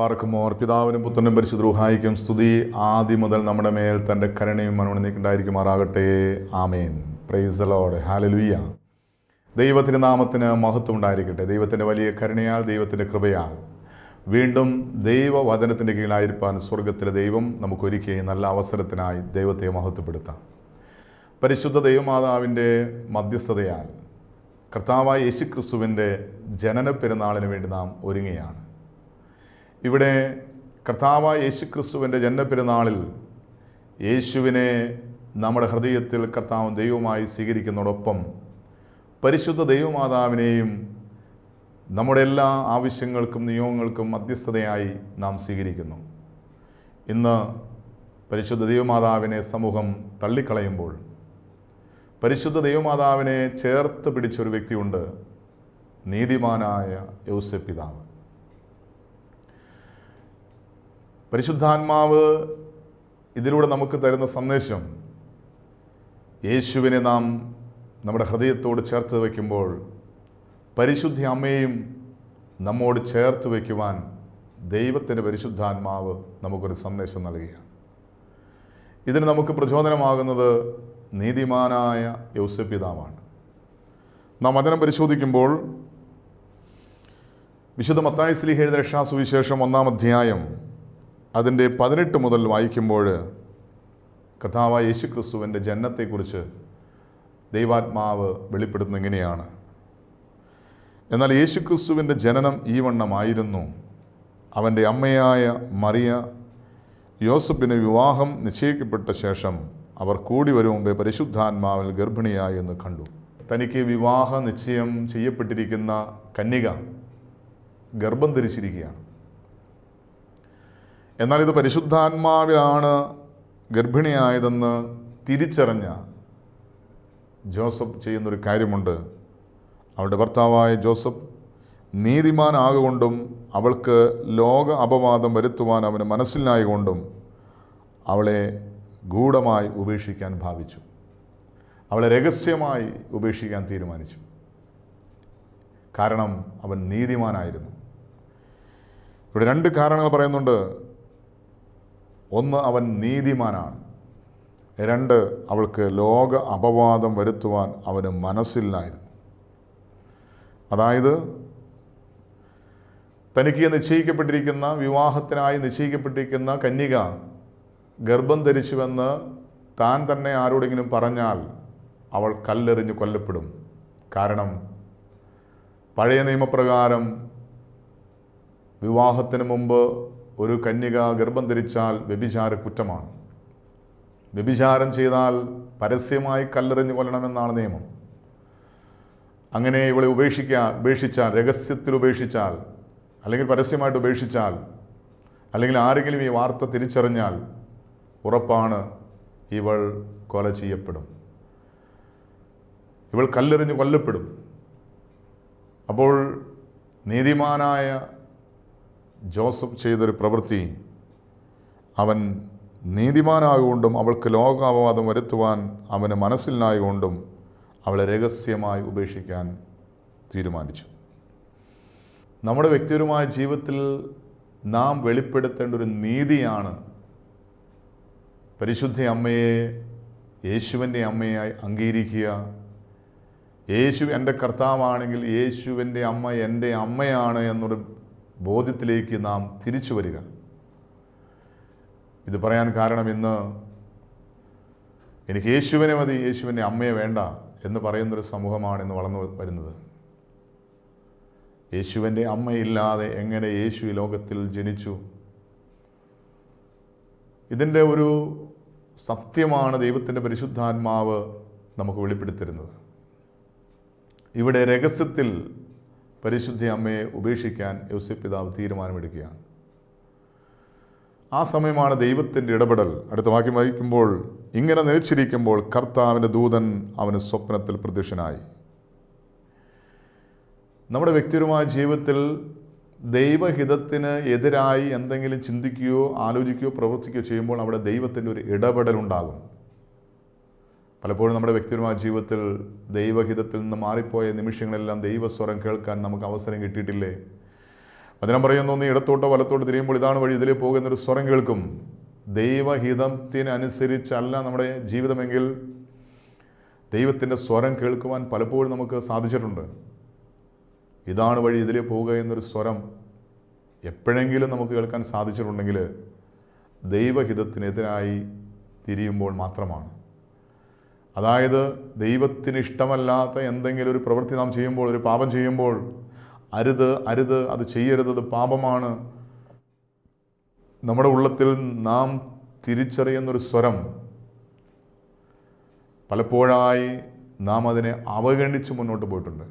പാർക്കുമോർ. പിതാവിനും പുത്രനും പരിശുദ്ധ റുഹായിക്കും സ്തുതി. ആദ്യം മുതൽ നമ്മുടെ മേൽ തന്റെ കരുണയും മനുണിക്കുണ്ടായിരിക്കുമാറാകട്ടെ ആമേൻ. പ്രൈസ് ലോഡ് ഹാലലുയ്യ ദൈവത്തിന്റെ നാമത്തിന് മഹത്വം ഉണ്ടായിരിക്കട്ടെ. ദൈവത്തിന്റെ വലിയ കരുണയാൽ ദൈവത്തിന്റെ കൃപയാൽ. വീണ്ടും ദൈവവചനത്തിന്റെ കീഴിലായിരിക്കാൻ സ്വർഗത്തിലെ ദൈവം നമുക്കൊരുക്കിയ നല്ല അവസരത്തിനായി ദൈവത്തെ മഹത്വപ്പെടുത്താം. പരിശുദ്ധ ദൈവമാതാവിന്റെ മധ്യസ്ഥതയാൽ കർത്താവായ യേശുക്രിസ്തുവിന്റെ ജനന പെരുന്നാളിന് വേണ്ടി നാം ഒരുങ്ങുകയാണ്. ഇവിടെ കർത്താവ് യേശു ക്രിസ്തുവിന്റെ ജന്മപെരുന്നാളിൽ യേശുവിനെ നമ്മുടെ ഹൃദയത്തിൽ കർത്താവ് ദൈവമായി സ്വീകരിക്കുന്നതോടൊപ്പം പരിശുദ്ധ ദൈവമാതാവിനെയും നമ്മുടെ എല്ലാ ആവശ്യങ്ങൾക്കും നിയമങ്ങൾക്കും മധ്യസ്ഥതയായി നാം സ്വീകരിക്കുന്നു. ഇന്ന് പരിശുദ്ധ ദൈവമാതാവിനെ സമൂഹം തള്ളിക്കളയുമ്പോൾ പരിശുദ്ധ ദൈവമാതാവിനെ ചേർത്ത് പിടിച്ചൊരു വ്യക്തിയുണ്ട് നീതിമാനായ യൗസഫ് പിതാവ്. പരിശുദ്ധാത്മാവ് ഇതിലൂടെ നമുക്ക് തരുന്ന സന്ദേശം യേശുവിനെ നാം നമ്മുടെ ഹൃദയത്തോട് ചേർത്ത് വയ്ക്കുമ്പോൾ പരിശുദ്ധി അമ്മയും നമ്മോട് ചേർത്ത് വയ്ക്കുവാൻ ദൈവത്തിന്റെ പരിശുദ്ധാത്മാവ് നമുക്കൊരു സന്ദേശം നൽകുകയാണ്. ഇതിന് നമുക്ക് പ്രചോദനമാകുന്നത് നീതിമാനായ യൗസപിതാവാണ് നാം വചനം പരിശോധിക്കുമ്പോൾ വിശുദ്ധ മത്തായ സ്ലീഹ എഴുത രക്ഷാസുവിശേഷം ഒന്നാം അധ്യായം അതിന്റെ പതിനെട്ട് മുതൽ വായിക്കുമ്പോൾ കഥാവായ യേശു ക്രിസ്തുവിന്റെ ജനനത്തെക്കുറിച്ച് ദൈവാത്മാവ് വെളിപ്പെടുത്തുന്ന ഇങ്ങനെയാണ്. എന്നാൽ യേശു ക്രിസ്തുവിന്റെ ജനനം ഈ വണ്ണമായിരുന്നു. അവന്റെ അമ്മയായ മറിയ യോസഫിന് വിവാഹം നിശ്ചയിക്കപ്പെട്ട ശേഷം അവർ കൂടി വരും മുമ്പേ പരിശുദ്ധാത്മാവിൽ ഗർഭിണിയായി എന്ന് കണ്ടു. തനിക്ക് വിവാഹ നിശ്ചയം ചെയ്യപ്പെട്ടിരിക്കുന്ന കന്യക ഗർഭം ധരിച്ചിരിക്കുകയാണ്. എന്നാൽ ഇത് പരിശുദ്ധാത്മാവിലാണ് ഗർഭിണിയായതെന്ന് തിരിച്ചറിഞ്ഞ ജോസഫ് ചെയ്യുന്നൊരു കാര്യമുണ്ട്. അവളുടെ ഭർത്താവായ ജോസഫ് നീതിമാനാകൊണ്ടും അവൾക്ക് ലോക അപവാദം വരുത്തുവാൻ അവന് മനസ്സിലായകൊണ്ടും അവളെ ഗൂഢമായി ഉപേക്ഷിക്കാൻ ഭാവിച്ചു. അവളെ രഹസ്യമായി ഉപേക്ഷിക്കാൻ തീരുമാനിച്ചു. കാരണം അവൻ നീതിമാനായിരുന്നു. ഇവിടെ രണ്ട് കാരണങ്ങൾ പറയുന്നുണ്ട്. ഒന്ന് അവൻ നീതിമാനാണ്. രണ്ട് അവൾക്ക് ലോക അപവാദം വരുത്തുവാൻ അവന് മനസ്സില്ലായിരുന്നു. അതായത് തനിക്ക് നിശ്ചയിക്കപ്പെട്ടിരിക്കുന്ന വിവാഹത്തിനായി നിശ്ചയിക്കപ്പെട്ടിരിക്കുന്ന കന്യക ഗർഭം ധരിച്ചുവെന്ന് താൻ തന്നെ ആരോടെങ്കിലും പറഞ്ഞാൽ അവൾ കല്ലെറിഞ്ഞ് കൊല്ലപ്പെടും. കാരണം പഴയ നിയമപ്രകാരം വിവാഹത്തിന് മുമ്പ് ഒരു കന്യക ഗർഭം ധരിച്ചാൽ വ്യഭിചാര കുറ്റമാണ് വ്യഭിചാരം ചെയ്താൽ പരസ്യമായി കല്ലെറിഞ്ഞ് കൊല്ലണമെന്നാണ് നിയമം. അങ്ങനെ ഇവളെ ഉപേക്ഷിക്കാൻ ഉപേക്ഷിച്ചാൽ രഹസ്യത്തിൽ ഉപേക്ഷിച്ചാൽ അല്ലെങ്കിൽ പരസ്യമായിട്ട് ഉപേക്ഷിച്ചാൽ അല്ലെങ്കിൽ ആരെങ്കിലും ഈ വാർത്ത തിരിച്ചറിഞ്ഞാൽ ഉറപ്പാണ് ഇവൾ കൊല ചെയ്യപ്പെടും. ഇവൾ കല്ലെറിഞ്ഞ് കൊല്ലപ്പെടും. അപ്പോൾ നീതിമാനായ ജോസഫ് ചെയ്തൊരു പ്രവൃത്തി അവൻ നീതിമാനാകൊണ്ടും അവൾക്ക് ലോകാപവാദം വരുത്തുവാൻ അവന് മനസ്സിലായതുകൊണ്ടും അവളെ രഹസ്യമായി ഉപേക്ഷിക്കാൻ തീരുമാനിച്ചു. നമ്മുടെ വ്യക്തിപരമായ ജീവിതത്തിൽ നാം വെളിപ്പെടുത്തേണ്ട ഒരു നീതിയാണ് പരിശുദ്ധ അമ്മയെ യേശുവിന്റെ അമ്മയായി അംഗീകരിക്കുക. യേശു എന്റെ കർത്താവാണെങ്കിൽ യേശുവിന്റെ അമ്മ എന്റെ അമ്മയാണ് എന്നൊരു ബോധ്യത്തിലേക്ക് നാം തിരിച്ചു വരിക. ഇത് പറയാൻ കാരണം ഇന്ന് എനിക്ക് യേശുവിനെ മതി യേശുവിന്റെ അമ്മയെ വേണ്ട എന്ന് പറയുന്നൊരു സമൂഹമാണ് ഇന്ന് വളർന്നു വരുന്നത്. യേശുവിന്റെ അമ്മയില്ലാതെ എങ്ങനെ യേശു ഈ ലോകത്തിൽ ജനിച്ചു? ഇതിന്റെ ഒരു സത്യമാണ് ദൈവത്തിന്റെ പരിശുദ്ധാത്മാവ് നമുക്ക് വെളിപ്പെടുത്തരുന്നത്. ഇവിടെ രഹസ്യത്തിൽ പരിശുദ്ധ അമ്മയെ ഉപേക്ഷിക്കാൻ യൗസഫ് പിതാവ് തീരുമാനമെടുക്കുകയാണ്. ആ സമയമാണ് ദൈവത്തിന്റെ ഇടപെടൽ. അടുത്ത വാക്യം വായിക്കുമ്പോൾ ഇങ്ങനെ നിലച്ചിരിക്കുമ്പോൾ കർത്താവിന്റെ ദൂതൻ അവന് സ്വപ്നത്തിൽ പ്രത്യക്ഷനായി. നമ്മുടെ വ്യക്തിപരമായ ജീവിതത്തിൽ ദൈവഹിതത്തിന് എതിരായി എന്തെങ്കിലും ചിന്തിക്കുകയോ ആലോചിക്കുകയോ പ്രവർത്തിക്കുകയോ ചെയ്യുമ്പോൾ അവിടെ ദൈവത്തിന്റെ ഒരു ഇടപെടൽ ഉണ്ടാകും. പലപ്പോഴും നമ്മുടെ വ്യക്തിപരമായ ജീവിതത്തിൽ ദൈവഹിതത്തിൽ നിന്ന് മാറിപ്പോയ നിമിഷങ്ങളെല്ലാം ദൈവസ്വരം കേൾക്കാൻ നമുക്ക് അവസരം കിട്ടിയിട്ടില്ലേ? വചനം പറയുന്നു നീ ഇടത്തോട്ടോ വലത്തോട്ടോ തിരിയുമ്പോൾ ഇതാണ് വഴി ഇതിലേ പോകുന്നൊരു സ്വരം കേൾക്കും. ദൈവഹിതത്തിനനുസരിച്ചല്ല നമ്മുടെ ജീവിതമെങ്കിൽ ദൈവത്തിന്റെ സ്വരം കേൾക്കുവാൻ പലപ്പോഴും നമുക്ക് സാധിച്ചിട്ടുണ്ട്. ഇതാണ് വഴി ഇതിലേ പോവുക എന്നൊരു സ്വരം എപ്പോഴെങ്കിലും നമുക്ക് കേൾക്കാൻ സാധിച്ചിട്ടുണ്ടെങ്കിൽ ദൈവഹിതത്തിനെതിരായി തിരിയുമ്പോൾ മാത്രമാണ്. അതായത് ദൈവത്തിന് ഇഷ്ടമല്ലാത്ത എന്തെങ്കിലും ഒരു പ്രവൃത്തി നാം ചെയ്യുമ്പോൾ ഒരു പാപം ചെയ്യുമ്പോൾ അരുത് അരുത് അത് ചെയ്യരുത് അത് പാപമാണ്. നമ്മുടെ ഉള്ളത്തിൽ നാം തിരിച്ചറിയുന്നൊരു സ്വരം പലപ്പോഴായി നാം അതിനെ അവഗണിച്ച് മുന്നോട്ട് പോയിട്ടുണ്ട്.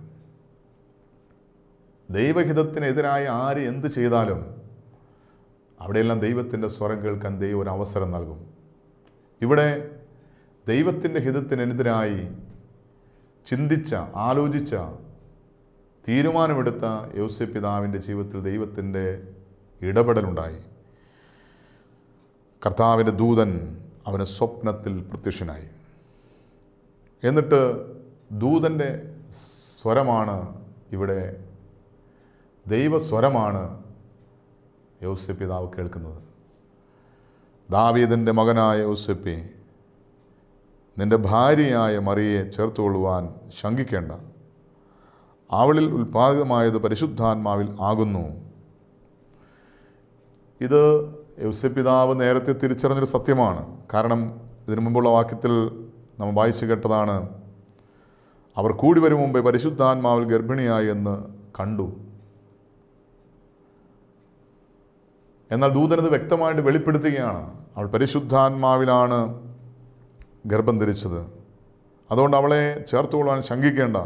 ദൈവഹിതത്തിനെതിരായി ആര് എന്ത് ചെയ്താലും അവിടെയെല്ലാം ദൈവത്തിന്റെ സ്വരം കേൾക്കാൻ ദൈവം ഒരു അവസരം നൽകും. ഇവിടെ ദൈവത്തിന്റെ ഹിതത്തിനെതിരായി ചിന്തിച്ച ആലോചിച്ച തീരുമാനമെടുത്ത യോസെ പിതാവിന്റെ ജീവിതത്തിൽ ദൈവത്തിന്റെ ഇടപെടലുണ്ടായി. കർത്താവിന്റെ ദൂതൻ അവന് സ്വപ്നത്തിൽ പ്രത്യക്ഷനായി. എന്നിട്ട് ദൂതന്റെ സ്വരമാണ് ഇവിടെ ദൈവസ്വരമാണ് യോസെ പിതാവ് കേൾക്കുന്നത്. ദാവീദിന്റെ മകനായ യോസെപ്പെ നിന്റെ ഭാര്യയായ മറിയെ ചേർത്തുകൊള്ളുവാൻ ശങ്കിക്കേണ്ട. അവളിൽ ഉൽപ്പാദിതമായത് പരിശുദ്ധാത്മാവിൽ ആകുന്നു. ഇത് യൗസപിതാവ് നേരത്തെ തിരിച്ചറിഞ്ഞൊരു സത്യമാണ്. കാരണം ഇതിനു മുമ്പുള്ള വാക്യത്തിൽ നമ്മൾ വായിച്ചു കേട്ടതാണ് അവർ കൂടി വരും മുമ്പേ പരിശുദ്ധാത്മാവിൽ ഗർഭിണിയായി എന്ന് കണ്ടു. എന്നാൽ ദൂതനത് വ്യക്തമായിട്ട് വെളിപ്പെടുത്തുകയാണ്. അവൾ പരിശുദ്ധാത്മാവിലാണ് ഗർഭം ധരിച്ചത്. അതുകൊണ്ട് അവളെ ചേർത്തുകൊള്ളാൻ ശങ്കിക്കേണ്ട.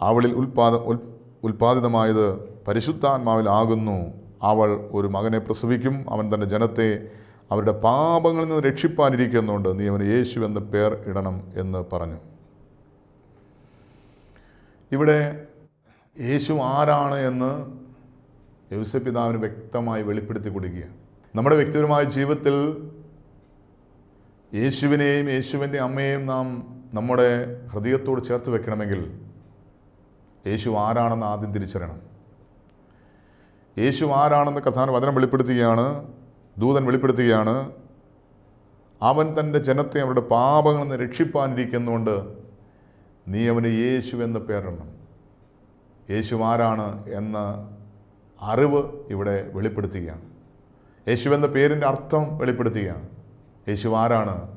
അവളിൽ ഉൽപാദ ഉൽ ഉൽപാദിതമായത് പരിശുദ്ധാത്മാവിലാകുന്നു അവൾ ഒരു മകനെ പ്രസവിക്കും. അവൻ തന്റെ ജനത്തെ അവരുടെ പാപങ്ങളിൽ നിന്ന് രക്ഷിപ്പാനിരിക്കുന്നുണ്ട്. നീ അവന് യേശു എന്ന് പേർ ഇടണം എന്ന് പറഞ്ഞു. ഇവിടെ യേശു ആരാണ് എന്ന് യൗസപിതാവിന് വ്യക്തമായി വെളിപ്പെടുത്തി കൊടുക്കുക നമ്മുടെ വ്യക്തിപരമായ ജീവിതത്തിൽ യേശുവിനെയും യേശുവിന്റെ അമ്മയെയും നാം നമ്മുടെ ഹൃദയത്തോട് ചേർത്ത് വെക്കണമെങ്കിൽ യേശു ആരാണെന്ന് ആദ്യം തിരിച്ചറിയണം. യേശു ആരാണെന്ന് കഥാന വചനം വെളിപ്പെടുത്തുകയാണ് ദൂതൻ വെളിപ്പെടുത്തുകയാണ്. അവൻ തന്റെ ജനത്തെ അവരുടെ പാപങ്ങളിൽ നിന്ന് രക്ഷിപ്പാനിരിക്കുന്നുകൊണ്ട് നീ അവന് യേശു എന്ന് പേരിടണം. യേശു ആരാണ് എന്ന അറിവ് ഇവിടെ വെളിപ്പെടുത്തുകയാണ്. യേശു എന്ന പേരിന്റെ അർത്ഥം വെളിപ്പെടുത്തുകയാണ്. യേശു ആരാണ്?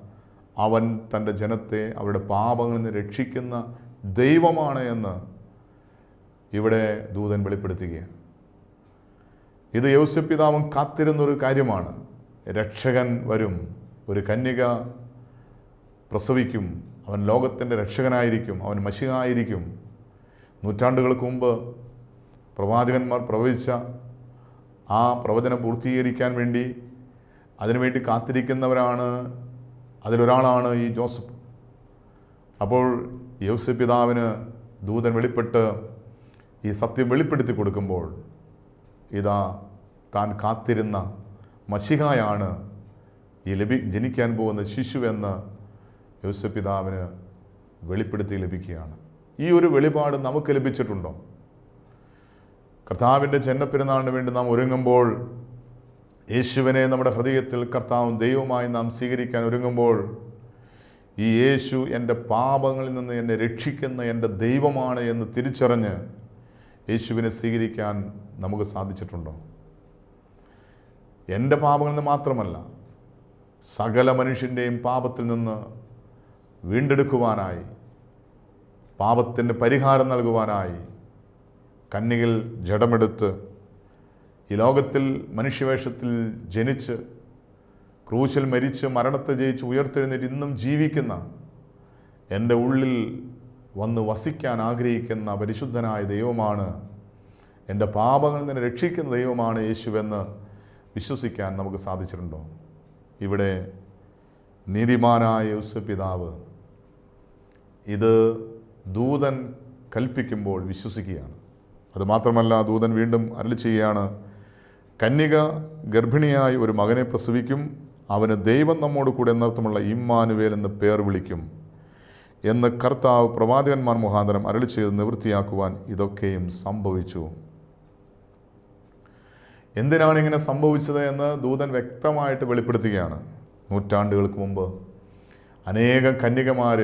അവൻ തന്റെ ജനത്തെ അവരുടെ പാപങ്ങളിൽ നിന്ന് രക്ഷിക്കുന്ന ദൈവമാണ് എന്ന് ഇവിടെ ദൂതൻ വെളിപ്പെടുത്തുകയാണ്. ഇത് യൗസ്യപിതാവും കാത്തിരുന്നൊരു കാര്യമാണ്. രക്ഷകൻ വരും ഒരു കന്യക പ്രസവിക്കും അവൻ ലോകത്തിന്റെ രക്ഷകനായിരിക്കും അവൻ മഷികായിരിക്കും നൂറ്റാണ്ടുകൾക്ക് മുമ്പ് പ്രവാചകന്മാർ പ്രവചിച്ച ആ പ്രവചനം പൂർത്തീകരിക്കാൻ വേണ്ടി അതിനുവേണ്ടി കാത്തിരിക്കുന്നവരാണ്. അതിലൊരാളാണ് ഈ ജോസഫ്. അപ്പോൾ യൗസ് പിതാവിന് ദൂതൻ വെളിപ്പെട്ട് ഈ സത്യം വെളിപ്പെടുത്തി കൊടുക്കുമ്പോൾ ഇതാ താൻ കാത്തിരുന്ന മഷികായാണ് ഈ ലഭി ജനിക്കാൻ പോകുന്ന ശിശുവെന്ന് യൗസഫ് പിതാവിന് വെളിപ്പെടുത്തി ലഭിക്കുകയാണ്. ഈ ഒരു വെളിപാട് നമുക്ക് ലഭിച്ചിട്ടുണ്ടോ? കർത്താവിന്റെ ചെന്നപ്പെരുന്നാളിന് വേണ്ടി നാം ഒരുങ്ങുമ്പോൾ യേശുവിനെ നമ്മുടെ ഹൃദയത്തിൽ കർത്താവും ദൈവമായി നാം സ്വീകരിക്കാൻ ഒരുങ്ങുമ്പോൾ ഈ യേശു എന്റെ പാപങ്ങളിൽ നിന്ന് എന്നെ രക്ഷിക്കുന്ന എന്റെ ദൈവമാണ് എന്ന് തിരിച്ചറിഞ്ഞ് യേശുവിനെ സ്വീകരിക്കാൻ നമുക്ക് സാധിച്ചിട്ടുണ്ടോ? എന്റെ പാപങ്ങളിൽ നിന്ന് മാത്രമല്ല സകല മനുഷ്യന്റെയും പാപത്തിൽ നിന്ന് വീണ്ടെടുക്കുവാനായി പാപത്തിന് പരിഹാരം നൽകുവാനായി കന്നികൾ ജഡമെടുത്ത് ഈ ലോകത്തിൽ മനുഷ്യവേഷത്തിൽ ജനിച്ച് ക്രൂശിൽ മരിച്ച് മരണത്തെ ജയിച്ച് ഉയർത്തെഴുന്നേറ്റ് ഇന്നും ജീവിക്കുന്ന എന്റെ ഉള്ളിൽ വന്ന് വസിക്കാൻ ആഗ്രഹിക്കുന്ന പരിശുദ്ധനായ ദൈവമാണ് എന്റെ പാപങ്ങളിൽ നിന്ന് രക്ഷിക്കുന്ന ദൈവമാണ് യേശുവെന്ന് വിശ്വസിക്കാൻ നമുക്ക് സാധിച്ചിട്ടുണ്ടോ? ഇവിടെ നീതിമാനായ യേശു പിതാവ് ഇത് ദൂതൻ കൽപ്പിക്കുമ്പോൾ വിശ്വസിക്കുകയാണ്. അതുമാത്രമല്ല ദൂതൻ വീണ്ടും അരളി ചെയ്യുകയാണ്. കന്യക ഗർഭിണിയായി ഒരു മകനെ പ്രസവിക്കും അവന് ദൈവം നമ്മോട് കൂടെ എന്നർത്ഥമുള്ള ഇമ്മാനുവേൽ എന്ന് പേർ വിളിക്കും എന്ന് കർത്താവ് പ്രവാചകന്മാർ മുഖാന്തരം അരളി ചെയ്ത് നിവൃത്തിയാക്കുവാൻ ഇതൊക്കെയും സംഭവിച്ചു. എന്തിനാണ് ഇങ്ങനെ സംഭവിച്ചത് എന്ന് ദൂതൻ വ്യക്തമായിട്ട് വെളിപ്പെടുത്തുകയാണ്. നൂറ്റാണ്ടുകൾക്ക് മുമ്പ് അനേകം കന്യകമാർ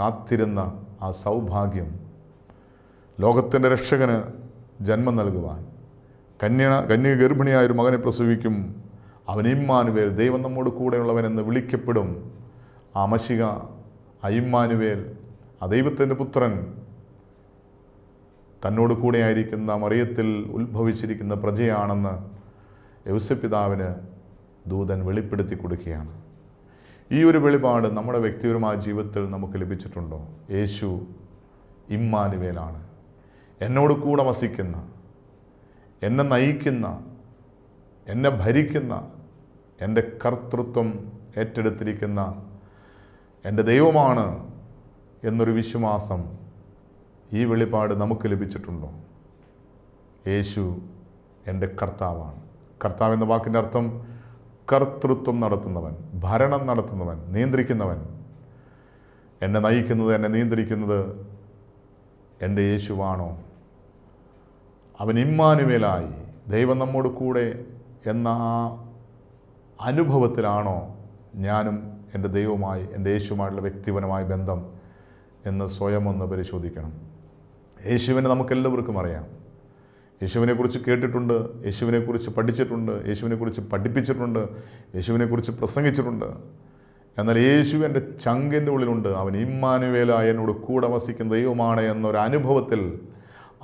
കാത്തിരുന്ന ആ സൗഭാഗ്യം ലോകത്തിന്റെ രക്ഷകന് ജന്മം നൽകുവാൻ കന്യ കന്യക ഗർഭിണിയായ ഒരു മകനെ പ്രസവിക്കും. അവൻ ഇമ്മാനുവേൽ ദൈവം നമ്മോട് കൂടെയുള്ളവനെന്ന് വിളിക്കപ്പെടും. ആ മഷിക ആ ഇമ്മാനുവേൽ ആ ദൈവത്തിന്റെ പുത്രൻ തന്നോട് കൂടെയായിരിക്കുന്ന മറിയത്തിൽ ഉത്ഭവിച്ചിരിക്കുന്ന പ്രജയാണെന്ന് യൗസപിതാവിന് ദൂതൻ വെളിപ്പെടുത്തി കൊടുക്കുകയാണ്. ഈ ഒരു വെളിപാട് നമ്മുടെ വ്യക്തിപരമായ ജീവിതത്തിൽ നമുക്ക് ലഭിച്ചിട്ടുണ്ടോ? യേശു ഇമ്മാനുവേലാണ്. എന്നോട് കൂടെ വസിക്കുന്ന എന്നെ നയിക്കുന്ന എന്നെ ഭരിക്കുന്ന എന്റെ കർത്തൃത്വം ഏറ്റെടുത്തിരിക്കുന്ന എന്റെ ദൈവമാണ് എന്നൊരു വിശ്വാസം ഈ വെളിപാട് നമുക്ക് ലഭിച്ചിട്ടുണ്ടോ? യേശു എന്റെ കർത്താവാണ്. കർത്താവ് എന്ന വാക്കിന്റെ അർത്ഥം കർത്തൃത്വം നടത്തുന്നവൻ ഭരണം നടത്തുന്നവൻ നിയന്ത്രിക്കുന്നവൻ. എന്നെ നയിക്കുന്നത് എന്നെ നിയന്ത്രിക്കുന്നത് എന്റെ യേശുവാണോ? അവൻ ഇമ്മാനുവേലായി. ദൈവം നമ്മോട് കൂടെ എന്ന ആ അനുഭവത്തിലാണോ ഞാനും എന്റെ ദൈവവുമായി എന്റെ യേശുമായിട്ടുള്ള വ്യക്തിപരമായ ബന്ധം എന്ന് സ്വയം ഒന്ന് പരിശോധിക്കണം. യേശുവിനെ നമുക്കെല്ലാവർക്കും അറിയാം. യേശുവിനെക്കുറിച്ച് കേട്ടിട്ടുണ്ട് യേശുവിനെക്കുറിച്ച് പഠിച്ചിട്ടുണ്ട് യേശുവിനെക്കുറിച്ച് പഠിപ്പിച്ചിട്ടുണ്ട് യേശുവിനെക്കുറിച്ച് പ്രസംഗിച്ചിട്ടുണ്ട്. എന്നാൽ യേശു എന്റെ ചങ്കിന്റെ ഉള്ളിലുണ്ട്. അവൻ ഇമ്മാനുവേലായ എന്നോട് കൂടെ വസിക്കുന്ന ദൈവമാണ് എന്നൊരു അനുഭവത്തിൽ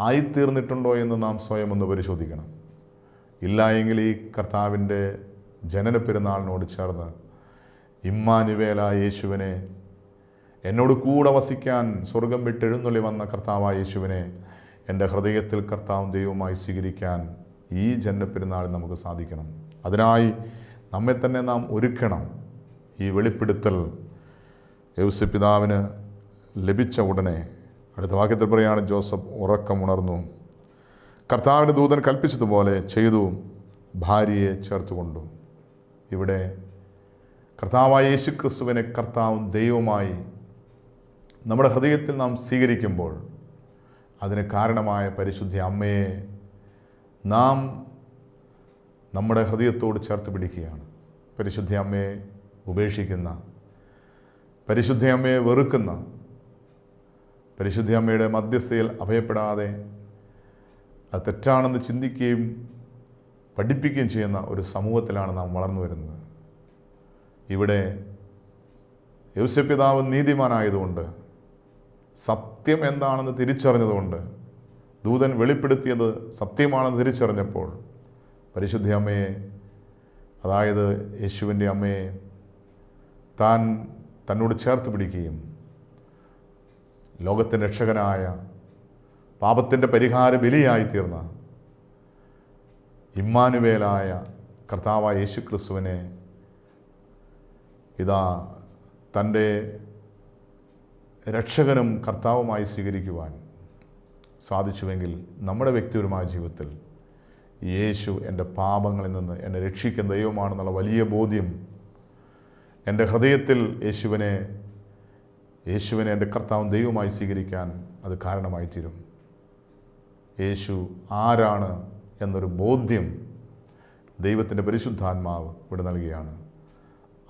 ആയിത്തീർന്നിട്ടുണ്ടോ എന്ന് നാം സ്വയം ഒന്ന് പരിശോധിക്കണം. ഇല്ല എങ്കിൽ ഈ കർത്താവിന്റെ ജനന പെരുന്നാളിനോട് ചേർന്ന് ഇമ്മാനുവേല യേശുവിനെ എന്നോട് കൂടെ വസിക്കാൻ സ്വർഗം വിട്ടെഴുന്നള്ളി വന്ന കർത്താവായ യേശുവിനെ എന്റെ ഹൃദയത്തിൽ കർത്താവും ദൈവമായി സ്വീകരിക്കാൻ ഈ ജന്മപ്പെരുന്നാളിൽ നമുക്ക് സാധിക്കണം. അതിനായി നമ്മെ തന്നെ നാം ഒരുക്കണം. ഈ വെളിപ്പെടുത്തൽ യൗസപിതാവിന് ലഭിച്ച ഉടനെ അടുത്ത വാക്യത്തിൽ പറയുകയാണ് ജോസഫ് ഉറക്കമുണർന്നു. കർത്താവിന്റെ ദൂതൻ കൽപ്പിച്ചതുപോലെ ചെയ്തു ഭാര്യയെ ചേർത്തുകൊണ്ടു. ഇവിടെ കർത്താവായ യേശു ക്രിസ്തുവിനെ കർത്താവും ദൈവമായി നമ്മുടെ ഹൃദയത്തിൽ നാം സ്വീകരിക്കുമ്പോൾ അതിന് കാരണമായ പരിശുദ്ധി അമ്മയെ നാം നമ്മുടെ ഹൃദയത്തോട് ചേർത്ത് പിടിക്കുകയാണ്. പരിശുദ്ധ അമ്മയെ ഉപേക്ഷിക്കുന്ന പരിശുദ്ധ അമ്മയെ വെറുക്കുന്ന പരിശുദ്ധ അമ്മയുടെ മധ്യസ്ഥയിൽ അഭയപ്പെടാതെ അത് തെറ്റാണെന്ന് ചിന്തിക്കുകയും പഠിപ്പിക്കുകയും ചെയ്യുന്ന ഒരു സമൂഹത്തിലാണ് നാം വളർന്നു വരുന്നത്. ഇവിടെ യൗസപിതാവ് നീതിമാനായതുകൊണ്ട് സത്യം എന്താണെന്ന് തിരിച്ചറിഞ്ഞതുകൊണ്ട് ദൂതൻ വെളിപ്പെടുത്തിയത് സത്യമാണെന്ന് തിരിച്ചറിഞ്ഞപ്പോൾ പരിശുദ്ധി അമ്മയെ അതായത് യേശുവിന്റെ അമ്മയെ താൻ തന്നോട് ചേർത്ത് പിടിക്കുകയും ലോകത്തിന്റെ രക്ഷകനായ പാപത്തിന്റെ പരിഹാര ബലിയായി തീർന്ന ഇമ്മാനുവേലായ കർത്താവായ യേശു ക്രിസ്തുവിനെ ഇതാ തന്റെ രക്ഷകനും കർത്താവുമായി സ്വീകരിക്കുവാൻ സാധിച്ചുവെങ്കിൽ നമ്മുടെ വ്യക്തിപരമായ ജീവിതത്തിൽ യേശു എന്റെ പാപങ്ങളിൽ നിന്ന് എന്നെ രക്ഷിക്കുന്ന ദൈവമാണെന്നുള്ള വലിയ ബോധ്യം എന്റെ ഹൃദയത്തിൽ യേശുവിനെ യേശുവിനെ എന്റെ കർത്താവും ദൈവമായി സ്വീകരിക്കാൻ അത് കാരണമായി തീരും യേശു ആരാണ് എന്നൊരു ബോധ്യം ദൈവത്തിന്റെ പരിശുദ്ധാത്മാവ് ഇവിടെ നൽകുകയാണ്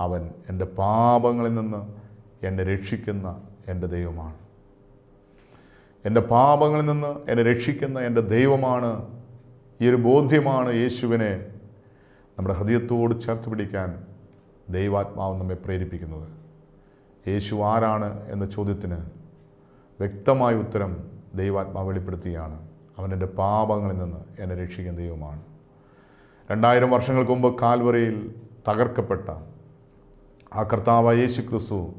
അവൻ എന്റെ പാപങ്ങളിൽ നിന്ന് എന്നെ രക്ഷിക്കുന്ന എന്റെ ദൈവമാണ്. എന്റെ പാപങ്ങളിൽ നിന്ന് എന്നെ രക്ഷിക്കുന്ന എന്റെ ദൈവമാണ്. ഈ ഒരു ബോധ്യമാണ് യേശുവിനെ നമ്മുടെ ഹൃദയത്തോട് ചേർത്ത് പിടിക്കാൻ ദൈവാത്മാവ് നമ്മെ പ്രേരിപ്പിക്കുന്നത്. യേശു ആരാണ് എന്ന ചോദ്യത്തിന് വ്യക്തമായ ഉത്തരം ദൈവാത്മാവ് വെളിപ്പെടുത്തിയാണ് അവൻ എന്റെ പാപങ്ങളിൽ നിന്ന് എന്നെ രക്ഷിക്കുന്ന ദൈവമാണ്. രണ്ടായിരം വർഷങ്ങൾക്ക് മുമ്പ് കാൽവറയിൽ തകർക്കപ്പെട്ട ആ കർത്താവ് യേശു ക്രിസ്തു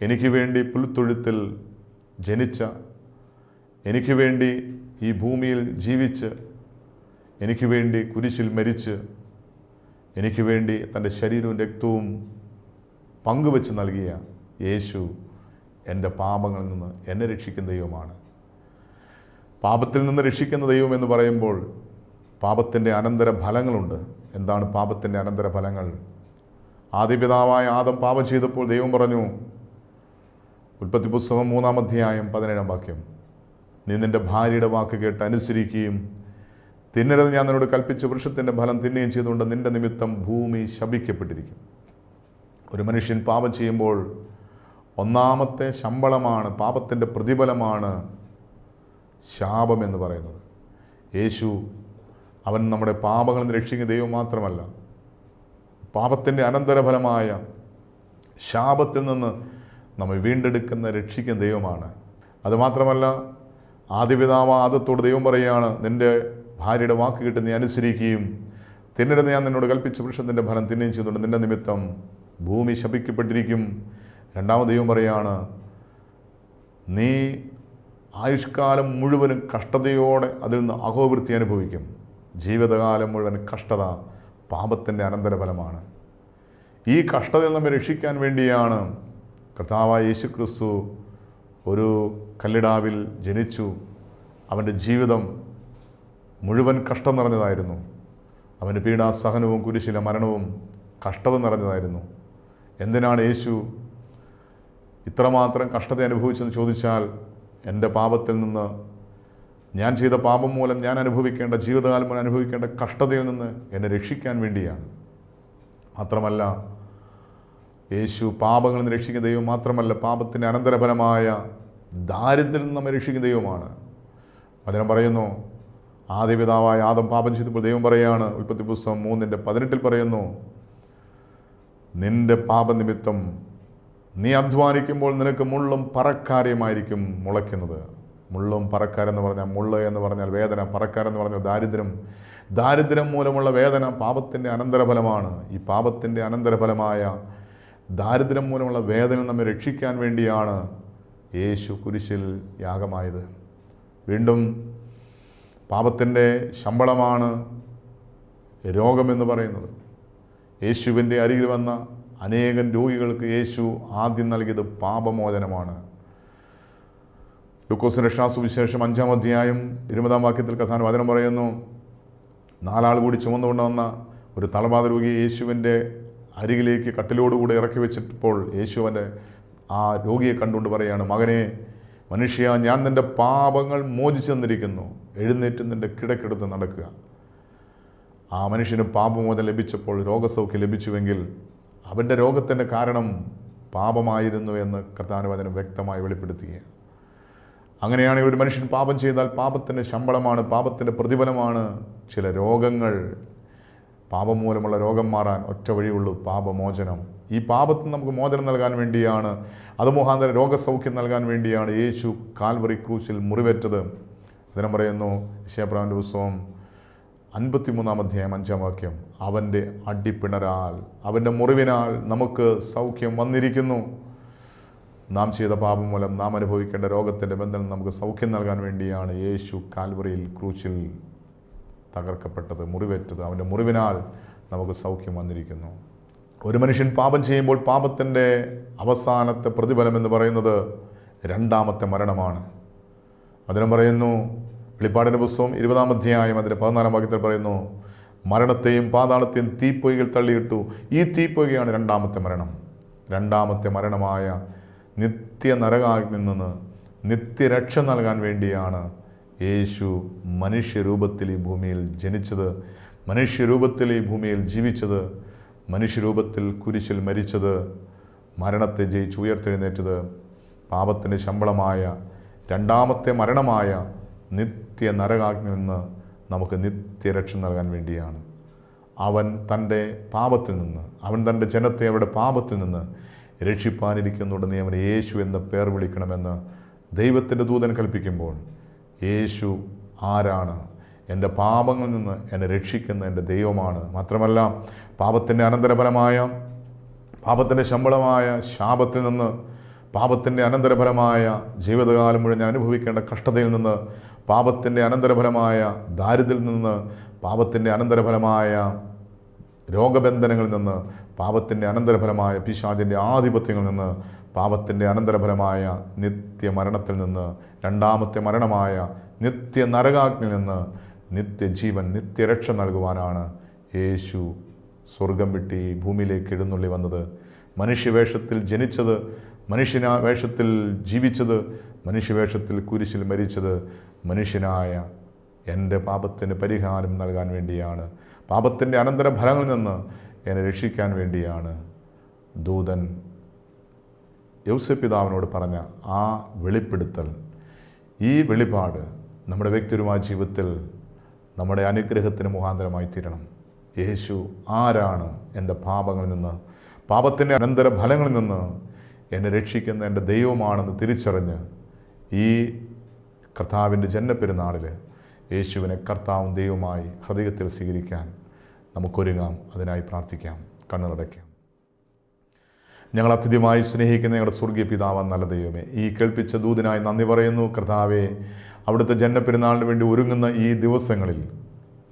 എനിക്ക് വേണ്ടി പുൽത്തൊഴുത്തിൽ ജനിച്ച എനിക്ക് വേണ്ടി ഈ ഭൂമിയിൽ ജീവിച്ച് എനിക്ക് വേണ്ടി കുരിശിൽ മരിച്ച് എനിക്ക് വേണ്ടി തന്റെ ശരീരവും രക്തവും പങ്കുവെച്ച് നൽകിയ യേശു എന്റെ പാപങ്ങളിൽ നിന്ന് എന്നെ രക്ഷിക്കുന്ന ദൈവമാണ്. പാപത്തിൽ നിന്ന് രക്ഷിക്കുന്ന ദൈവം എന്ന് പറയുമ്പോൾ പാപത്തിന്റെ അനന്തര ഫലങ്ങളുണ്ട്. എന്താണ് പാപത്തിന്റെ അനന്തര ഫലങ്ങൾ? ആദിപിതാവായ ആദം പാപം ചെയ്തപ്പോൾ ദൈവം പറഞ്ഞു ഉൽപ്പത്തി പുസ്തകം മൂന്നാം അധ്യായം പതിനേഴാം വാക്യം നീ നിന്റെ ഭാര്യയുടെ വാക്ക് കേട്ട് അനുസരിക്കുകയും തിന്നരുത്. ഞാൻ നിന്നോട് കൽപ്പിച്ച വൃക്ഷത്തിന്റെ ഫലം തിന്നുകയും ചെയ്തുകൊണ്ട് നിന്റെ നിമിത്തം ഭൂമി ശപിക്കപ്പെട്ടിരിക്കും. ഒരു മനുഷ്യൻ പാപം ചെയ്യുമ്പോൾ ഒന്നാമത്തെ ശമ്പളമാണ് പാപത്തിന്റെ പ്രതിഫലമാണ് ശാപം എന്ന് പറയുന്നത്. യേശു അവൻ നമ്മുടെ പാപങ്ങളിൽ രക്ഷിക്കുന്ന ദൈവം മാത്രമല്ല പാപത്തിന്റെ അനന്തരഫലമായ ശാപത്തിൽ നിന്ന് നമ്മെ വീണ്ടെടുക്കുന്ന രക്ഷിക്കുന്ന ദൈവമാണ്. അതുമാത്രമല്ല ആദിപിതാവ് ആദത്തോട് ദൈവം പറയുകയാണ് നിന്റെ ഭാര്യയുടെ വാക്ക് കിട്ടി നീ അനുസരിക്കുകയും തിന്നരുത് ഞാൻ നിന്നോട് കൽപ്പിച്ച വൃക്ഷത്തിന്റെ ഫലം തിന്നുകയും ചെയ്യുന്നുണ്ട്. നിന്റെ നിമിത്തം ഭൂമി ശപിക്കപ്പെട്ടിരിക്കും. രണ്ടാമത് ദൈവം പറയാണ് നീ ആയുഷ്കാലം മുഴുവനും കഷ്ടതയോടെ അതിൽ നിന്ന് അഹോവൃത്തി അനുഭവിക്കും. ജീവിതകാലം മുഴുവൻ കഷ്ടത പാപത്തിന്റെ അനന്തരഫലമാണ്. ഈ കഷ്ടതയിൽ നമ്മെ രക്ഷിക്കാൻ വേണ്ടിയാണ് കർത്താവായ യേശു ക്രിസ്തു ഒരു കല്ലിടാവിൽ ജനിച്ചു. അവന്റെ ജീവിതം മുഴുവൻ കഷ്ടം നിറഞ്ഞതായിരുന്നു. അവന്റെ പീഡാസഹനവും കുരിശിലെ മരണവും കഷ്ടത നിറഞ്ഞതായിരുന്നു. എന്തിനാണ് യേശു ഇത്രമാത്രം കഷ്ടത അനുഭവിച്ചെന്ന് ചോദിച്ചാൽ എന്റെ പാപത്തിൽ നിന്ന് ഞാൻ ചെയ്ത പാപം മൂലം ഞാൻ അനുഭവിക്കേണ്ട ജീവിതകാലം മൂലം അനുഭവിക്കേണ്ട കഷ്ടതയിൽ നിന്ന് എന്നെ രക്ഷിക്കാൻ വേണ്ടിയാണ്. മാത്രമല്ല യേശു പാപങ്ങളിൽ നിന്ന് രക്ഷിക്കുന്ന ദൈവം മാത്രമല്ല പാപത്തിന്റെ അനന്തരഫലമായ ദാരിദ്ര്യത്തിൽ നിന്ന് നമ്മെ രക്ഷിക്കുന്ന ദൈവമാണ്. വചനം പറയുന്നു ആദ്യപിതാവായ ആദം പാപം ചെയ്തപ്പോൾ ദൈവം പറയുകയാണ് ഉൽപ്പത്തി പുസ്തകം മൂന്നിന്റെ പതിനെട്ടിൽ പറയുന്നു നിന്റെ പാപനിമിത്തം നീ അധ്വാനിക്കുമ്പോൾ നിനക്ക് മുള്ളും പറക്കാരയുമായിരിക്കും മുളയ്ക്കുന്നത്. മുള്ളും പറക്കാരെന്ന് പറഞ്ഞാൽ മുള്ള് എന്ന് പറഞ്ഞാൽ വേദന പറക്കാരെന്ന് പറഞ്ഞാൽ ദാരിദ്ര്യം. ദാരിദ്ര്യം മൂലമുള്ള വേദന പാപത്തിന്റെ അനന്തരഫലമാണ്. ഈ പാപത്തിന്റെ അനന്തരഫലമായ ദാരിദ്ര്യം മൂലമുള്ള വേദന നമ്മെ രക്ഷിക്കാൻ വേണ്ടിയാണ് യേശു കുരിശിൽ യാഗമായത്. വീണ്ടും പാപത്തിന്റെ ശമ്പളമാണ് രോഗമെന്ന് പറയുന്നത്. യേശുവിന്റെ അരികിൽ വന്ന അനേകം രോഗികൾക്ക് യേശു ആദ്യം നൽകിയത് പാപമോചനമാണ്. ലൂക്കോസ് രക്ഷാസുവിശേഷം അഞ്ചാം അധ്യായം ഇരുപതാം വാക്യത്തിൽ കഥാൻ വചനം പറയുന്നു നാലാൾ കൂടി ചുമന്നുകൊണ്ട് വന്ന ഒരു തളബാധ രോഗി യേശുവിന്റെ അരികിലേക്ക് കട്ടിലോടുകൂടി ഇറക്കി വെച്ചിട്ടപ്പോൾ യേശുവിന്റെ ആ രോഗിയെ കണ്ടുകൊണ്ട് പറയാണ് മകനെ മനുഷ്യ ഞാൻ നിന്റെ പാപങ്ങൾ മോചിച്ചു തന്നിരിക്കുന്നു. എഴുന്നേറ്റ് നിന്റെ കിടക്കെടുത്ത് നടക്കുക. ആ മനുഷ്യന് പാപമോചനം ലഭിച്ചപ്പോൾ രോഗസൗഖ്യം ലഭിച്ചുവെങ്കിൽ അവന്റെ രോഗത്തിന്റെ കാരണം പാപമായിരുന്നു എന്ന് കർത്താനുവചനം വ്യക്തമായി വെളിപ്പെടുത്തുകയാണ്. അങ്ങനെയാണെങ്കിൽ ഒരു മനുഷ്യൻ പാപം ചെയ്താൽ പാപത്തിന്റെ ശമ്പളമാണ് പാപത്തിന്റെ പ്രതിഫലമാണ്. ചില രോഗങ്ങൾ പാപം മൂലമുള്ള രോഗം മാറാൻ ഒറ്റ വഴിയുള്ളൂ പാപമോചനം. ഈ പാപത്തിന് നമുക്ക് മോചനം നൽകാൻ വേണ്ടിയാണ് അത് മുഖാന്തരം രോഗസൗഖ്യം നൽകാൻ വേണ്ടിയാണ് യേശു കാൽവറി ക്രൂശിൽ മുറിവേറ്റത്. അതിനും പറയുന്നു ശേപ്രാന്റെ പുസ്തകം അൻപത്തിമൂന്നാം അധ്യായം അഞ്ചാം വാക്യം. അവന്റെ അടിപ്പിണരാൽ അവന്റെ മുറിവിനാൽ നമുക്ക് സൗഖ്യം വന്നിരിക്കുന്നു. നാം ചെയ്ത പാപം മൂലം നാം അനുഭവിക്കേണ്ട രോഗത്തിന്റെ ബന്ധനം നമുക്ക് സൗഖ്യം നൽകാൻ വേണ്ടിയാണ് യേശു കാൽവറിയിൽ ക്രൂച്ചിൽ തകർക്കപ്പെട്ടത് മുറിവേറ്റത്. അവന്റെ മുറിവിനാൽ നമുക്ക് സൗഖ്യം വന്നിരിക്കുന്നു. ഒരു മനുഷ്യൻ പാപം ചെയ്യുമ്പോൾ പാപത്തിന്റെ അവസാനത്തെ പ്രതിഫലം എന്ന് പറയുന്നത് രണ്ടാമത്തെ മരണമാണ്. അതിനും പറയുന്നു വെളിപ്പാടിന്റെ പുസ്തകം ഇരുപതാം അധ്യായം അതിന്റെ പതിനാലാം വാക്യത്തിൽ പറയുന്നു മരണത്തെയും പാതാളത്തെയും തീപ്പൊയ്കൾ തള്ളിയിട്ടു ഈ തീപ്പൊയ്കയാണ് രണ്ടാമത്തെ മരണം. രണ്ടാമത്തെ മരണമായ നിത്യ നരകാഗ്നിൽ നിന്ന് നിത്യരക്ഷ നൽകാൻ വേണ്ടിയാണ് യേശു മനുഷ്യരൂപത്തിൽ ഈ ഭൂമിയിൽ ജനിച്ചത്. മനുഷ്യരൂപത്തിൽ ഈ ഭൂമിയിൽ ജീവിച്ചത്. മനുഷ്യരൂപത്തിൽ കുരിശിൽ മരിച്ചത്. മരണത്തെ ജയിച്ച് ഉയർത്തെഴുന്നേറ്റത്. പാപത്തിന്റെ ശമ്പളമായ രണ്ടാമത്തെ മരണമായ നിത്യ നരകാഗ്നിൽ നിന്ന് നമുക്ക് നിത്യരക്ഷ നൽകാൻ വേണ്ടിയാണ്. അവൻ തന്റെ പാപത്തിൽ നിന്ന് അവൻ തന്റെ ജനത്തെ അവരുടെ പാപത്തിൽ നിന്ന് രക്ഷിപ്പാനിരിക്കുന്നുണ്ട് നീ അവനെ യേശു എന്ന പേർ വിളിക്കണമെന്ന് ദൈവത്തിന്റെ ദൂതൻ കൽപ്പിക്കുമ്പോൾ യേശു ആരാണ്? എന്റെ പാപങ്ങളിൽ നിന്ന് എന്നെ രക്ഷിക്കുന്ന എന്റെ ദൈവമാണ്. മാത്രമല്ല പാപത്തിന്റെ അനന്തരഫലമായ പാപത്തിന്റെ ശമ്പളമായ ശാപത്തിൽ നിന്ന് പാപത്തിന്റെ അനന്തരഫലമായ ജീവിതകാലം മുഴുവൻ അനുഭവിക്കേണ്ട കഷ്ടതയിൽ നിന്ന് പാപത്തിന്റെ അനന്തരഫലമായ ദാരിദ്ര്യത്തിൽ നിന്ന് പാപത്തിന്റെ അനന്തരഫലമായ രോഗബന്ധനങ്ങളിൽ നിന്ന് പാപത്തിന്റെ അനന്തരഫലമായ പിശാചിന്റെ ആധിപത്യങ്ങളിൽ നിന്ന് പാപത്തിന്റെ അനന്തരഫലമായ നിത്യമരണത്തിൽ നിന്ന് രണ്ടാമത്തെ മരണമായ നിത്യ നരകാഗ്നിൽ നിന്ന് നിത്യജീവൻ നിത്യരക്ഷ നൽകുവാനാണ് യേശു സ്വർഗം വിട്ടി ഭൂമിയിലേക്ക് എഴുന്നള്ളി വന്നത്. മനുഷ്യവേഷത്തിൽ ജനിച്ചത് മനുഷ്യന വേഷത്തിൽ ജീവിച്ചത് മനുഷ്യവേഷത്തിൽ കുരിശിൽ മരിച്ചത് മനുഷ്യനായ എന്റെ പാപത്തിന് പരിഹാരം നൽകാൻ വേണ്ടിയാണ്. പാപത്തിന്റെ അനന്തര ഫലങ്ങളിൽ നിന്ന് എന്നെ രക്ഷിക്കാൻ വേണ്ടിയാണ് ദൂതൻ യൗസപിതാവിനോട് പറഞ്ഞ ആ വെളിപ്പെടുത്തൽ. ഈ വെളിപാട് നമ്മുടെ വ്യക്തിപരമായ ജീവിതത്തിൽ നമ്മുടെ അനുഗ്രഹത്തിന് മുഖാന്തരമായി തീരണം. യേശു ആരാണ് എന്റെ പാപങ്ങളിൽ നിന്ന്? പാപത്തിന്റെ അനന്തര ഫലങ്ങളിൽ നിന്ന് എന്നെ രക്ഷിക്കുന്ന എന്റെ ദൈവമാണെന്ന് തിരിച്ചറിഞ്ഞ് ഈ കർത്താവിന്റെ ജന്മപ്പെരുന്നാളിൽ യേശുവിനെ കർത്താവും ദൈവമായി ഹൃദയത്തിൽ സ്വീകരിക്കാൻ നമുക്കൊരുങ്ങാം. അതിനായി പ്രാർത്ഥിക്കാം. കണ്ണുറടയ്ക്കാം ഞങ്ങൾ അത്യധികമായി സ്നേഹിക്കുന്ന ഞങ്ങളുടെ സ്വർഗീയ പിതാവ് നല്ല ദൈവമേ ഈ കേൾപ്പിച്ച ദൂതിനായി നന്ദി പറയുന്നു. കർത്താവെ അവിടുത്തെ ജന്മപ്പെരുന്നാളിന് വേണ്ടി ഒരുങ്ങുന്ന ഈ ദിവസങ്ങളിൽ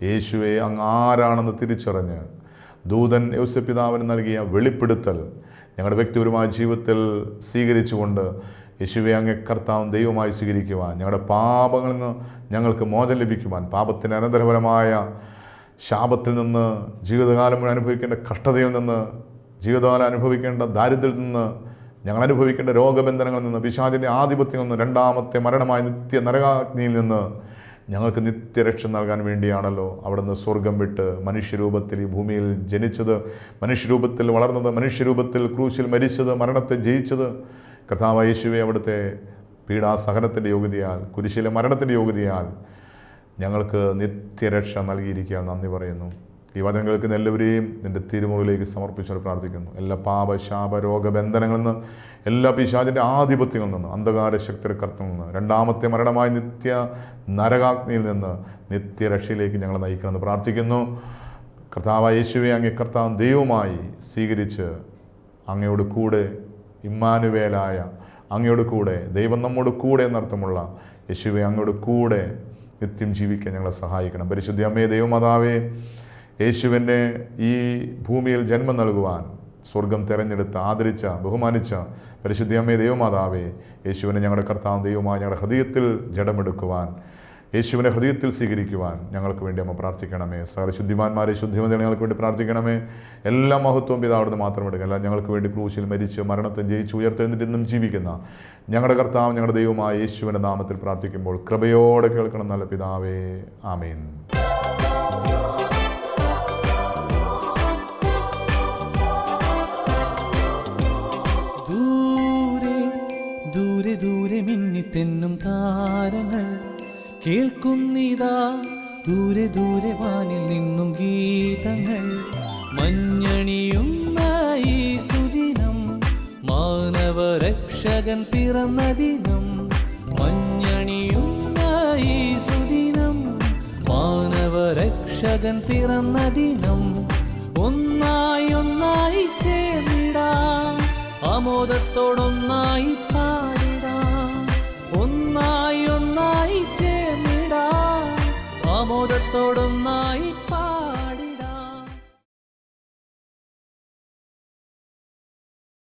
യേശുവെ അങ്ങ് ആരാണെന്ന് തിരിച്ചറിഞ്ഞ് ദൂതൻ യൗസപിതാവിന് നൽകിയ വെളിപ്പെടുത്തൽ ഞങ്ങളുടെ വ്യക്തിപരമായ ജീവിതത്തിൽ സ്വീകരിച്ചുകൊണ്ട് യേശുവെ അങ്ങ് കർത്താവും ദൈവമായി സ്വീകരിക്കുവാൻ ഞങ്ങളുടെ പാപങ്ങളിൽ നിന്ന് ഞങ്ങൾക്ക് മോചനം ലഭിക്കുവാൻ പാപത്തിന് അനന്തരപരമായ ശാപത്തിൽ നിന്ന് ജീവിതകാലം മുഴുവൻ അനുഭവിക്കേണ്ട കഷ്ടതയിൽ നിന്ന് ജീവിതകാലം അനുഭവിക്കേണ്ട ദാരിദ്ര്യത്തിൽ നിന്ന് ഞങ്ങൾ അനുഭവിക്കേണ്ട രോഗബന്ധനങ്ങളിൽ നിന്ന് പിശാചിന്റെ ആധിപത്യങ്ങളിൽ നിന്ന് രണ്ടാമത്തെ മരണമായ നിത്യ നരകാഗ്നിയിൽ നിന്ന് ഞങ്ങൾക്ക് നിത്യരക്ഷ നൽകാൻ വേണ്ടിയാണല്ലോ അവിടുന്ന് സ്വർഗം വിട്ട് മനുഷ്യരൂപത്തിൽ ഈ ഭൂമിയിൽ ജനിച്ചത്. മനുഷ്യരൂപത്തിൽ വളർന്നത് മനുഷ്യരൂപത്തിൽ ക്രൂശിൽ മരിച്ചത് മരണത്തെ ജയിച്ചത്. കർത്താവ് യേശുവെ അവിടുത്തെ പീഡാസഹനത്തിന്റെ യോഗ്യതയാൽ കുരിശിലെ മരണത്തിന്റെ യോഗ്യതയാൽ ഞങ്ങൾക്ക് നിത്യരക്ഷ നൽകിയിരിക്കുക നന്ദി പറയുന്നു. ഈ വചനം കേൾക്കുന്ന എല്ലാവരെയും നിന്റെ തിരുമുറിലേക്ക് സമർപ്പിച്ചുകൊണ്ട് പ്രാർത്ഥിക്കുന്നു. എല്ലാ പാപ ശാപ രോഗബന്ധനങ്ങളിൽ നിന്ന് എല്ലാ പിശാചിന്റെ ആധിപത്യങ്ങളിൽ നിന്ന് അന്ധകാര ശക്തിയുടെ കർത്തത്തിൽ നിന്ന് രണ്ടാമത്തെ മരണമായ നിത്യ നരകാഗ്നിയിൽ നിന്ന് നിത്യരക്ഷയിലേക്ക് ഞങ്ങളെ നയിക്കണമെന്ന് പ്രാർത്ഥിക്കുന്നു. കർത്താവ് യേശുവെ അങ്ങേ കർത്താവ് ദൈവമായി സ്വീകരിച്ച് അങ്ങയോട് കൂടെ ഇമ്മാനുവേലായ അങ്ങയോട് കൂടെ ദൈവം നമ്മോട് കൂടെ എന്നർത്ഥമുള്ള യേശുവെ അങ്ങയോട് കൂടെ നിത്യം ജീവിക്കാൻ ഞങ്ങളെ സഹായിക്കണം. പരിശുദ്ധി അമ്മയെ ദൈവമാതാവേ യേശുവിന്റെ ഈ ഭൂമിയിൽ ജന്മം നൽകുവാൻ സ്വർഗം തിരഞ്ഞെടുത്ത് ആദരിച്ച ബഹുമാനിച്ച പരിശുദ്ധി അമ്മയെ ദൈവമാതാവേ യേശുവിനെ ഞങ്ങളുടെ കർത്താവ് ദൈവമായി ഞങ്ങളുടെ ഹൃദയത്തിൽ ജഡമെടുക്കുവാൻ യേശുവിനെ ഹൃദയത്തിൽ സ്വീകരിക്കുവാൻ ഞങ്ങൾക്ക് വേണ്ടി അമ്മ പ്രാർത്ഥിക്കണമേ. സകല ശുദ്ധിമാന്മാരെ ശുദ്ധിമതികളെ ഞങ്ങൾക്ക് വേണ്ടി പ്രാർത്ഥിക്കണമേ. എല്ലാ മഹത്വവും പിതാവിടുന്ന് മാത്രം എടുക്കുക. അല്ല ഞങ്ങൾക്ക് വേണ്ടി ക്രൂശിൽ മരിച്ച് മരണത്തെ ജയിച്ച് ഉയർത്തെഴുന്നിട്ടിന്നും ജീവിക്കുന്ന ഞങ്ങളുടെ കർത്താവ് ഞങ്ങളുടെ ദൈവമായ യേശുവിന്റെ നാമത്തിൽ പ്രാർത്ഥിക്കുമ്പോൾ കൃപയോടെ കേൾക്കണം നല്ല പിതാവേ. ആമീൻ. കേൾക്കുന്നിതാ. ദൂരെ ദൂരെ വാനിൽ നിന്നും ഗീതങ്ങൾ. മഞ്ഞണിയുന്ന ഈ സുദിനം മാനവരക്ഷകൻ പിറന്ന ദിനം. മഞ്ഞണിയുന്ന ഈ സുദിനം മാനവരക്ഷകൻ പിറന്ന ദിനം. ഒന്നായി ഒന്നായി ചേർന്നിടാം. ആമോദത്തോടൊന്നായി പാടിടാം. ഒന്നായി ഒന്നായി ചേർ വിനോദത്തോടൊന്നായി